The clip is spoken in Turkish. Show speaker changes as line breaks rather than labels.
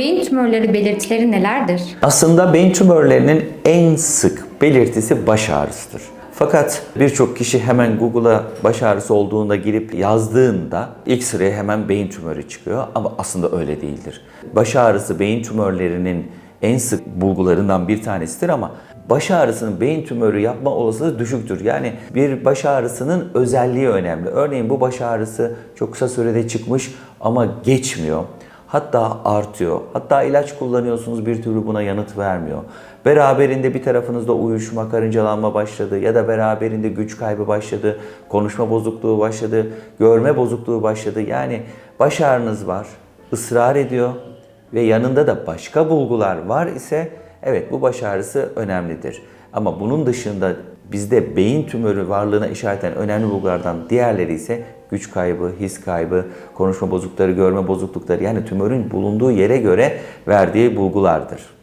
beyin tümörleri belirtileri nelerdir?
Aslında beyin tümörlerinin en sık belirtisi baş ağrısıdır. Fakat birçok kişi hemen Google'a baş ağrısı olduğunda girip yazdığında ilk sıraya hemen beyin tümörü çıkıyor ama aslında öyle değildir. Baş ağrısı beyin tümörlerinin en sık bulgularından bir tanesidir ama baş ağrısının beyin tümörü yapma olasılığı düşüktür. Yani bir baş ağrısının özelliği önemli. Örneğin bu baş ağrısı çok kısa sürede çıkmış ama geçmiyor. Hatta artıyor. Hatta ilaç kullanıyorsunuz bir türlü buna yanıt vermiyor. Beraberinde bir tarafınızda uyuşma, karıncalanma başladı ya da beraberinde güç kaybı başladı, konuşma bozukluğu başladı, görme bozukluğu başladı. Yani baş ağrınız var, ısrar ediyor ve yanında da başka bulgular var ise evet bu baş ağrısı önemlidir. Ama bunun dışında bizde beyin tümörü varlığına işareten önemli bulgulardan diğerleri ise güç kaybı, his kaybı, konuşma bozuklukları, görme bozuklukları yani tümörün bulunduğu yere göre verdiği bulgulardır.